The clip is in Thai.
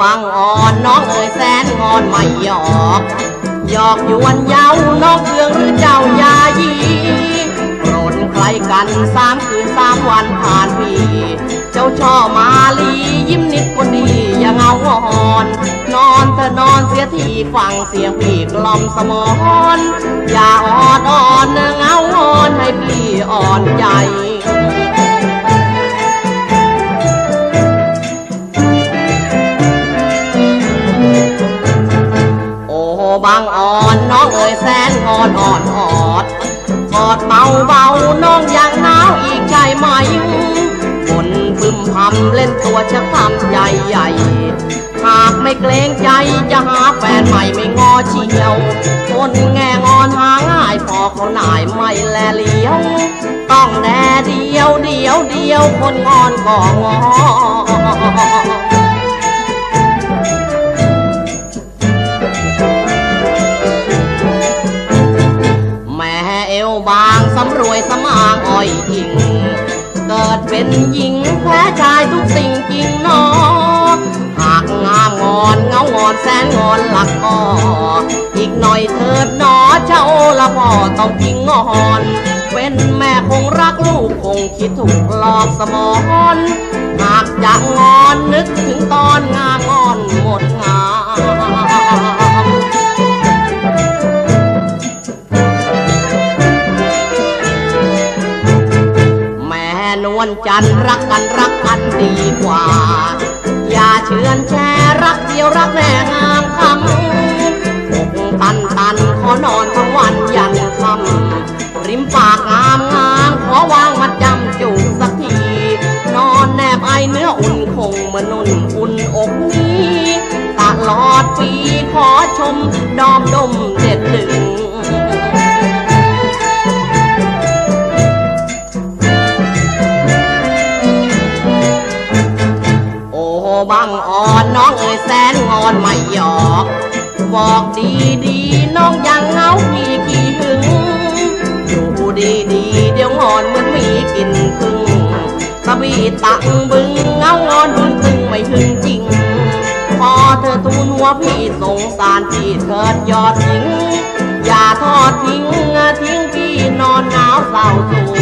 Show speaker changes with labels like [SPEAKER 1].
[SPEAKER 1] บางอ่อนน้องเอ๋ยแสนงอนไม่หยอกหยอกยวนเย้าน้องเคืองหรือเจ้ายายีโปรดใครกันสามคืนสามวันผ่านปี เจ้าช่อมาลียิ้มนิดคนดีอย่าเงาหอน นอนเธอนอนเสียทีฟังเสียงพี่กล่อมสมอนอย่าอ่อนอ่อนเงาอ่อนให้พี่อ่อนใจ เอ๋ยแสนงอนอ่อนออดกอดเบาเบาน้องยังหนาวอีกใจไหมฝนพึมพำเล่นตัวชักทำใหญ่ใหญ่หากไม่เกรงใจจะหาแฟนใหม่ไม่งอเชียวคนแง่งอนหาง่ายพอเขาหน่ายไม่แลเลี้ยว ต้องแน่เดียวเดียวเดียวคนงอนก็งอางอ้อยอิงเกิดเป็นหญิงแพ้ชายทุกสิ่งจริงนอหากงามงอนเงางอนแสนงอนหลักก็อีกหน่อยเถิดหนอเจ้าละพ่อต้องจริงงอนเป็นแม่คงรักลูกคงคิดถูกหลอกสมอน หากจะงอนนึกถึงตอนงางอนหมดงา ม่นวลจันทร์รักกันรักกันดีกว่า อย่าเชื่อนแช่รักเดียวรักแน่งามคำอกตันตันขอนอนทั้งวันยันคำริมปากงามงามขอวางมัดจำจูบสักที นอนแนบไอเนื้ออุ่นคงมนนุ่นอุ่นอกนี้ ตลอดปีขอชมดอมดมเด็ดเดึง บางอ่อนน้องเอ๋ยแสนงอนไม่หยอก บอกดีดีน้องยังเหงาพี่กี่หึง อยู่ดีดีเดี๋ยวงอนเหมือนมีกินพึ่งตะบีตังบึงเงางอนบึงตึงไม่ถึงจริง พอเธอทูลหัวพี่สงสารพี่เถิดยอดหญิง อย่าทอดทิ้งทิ้งพี่นอนหนาวเศร้าโศ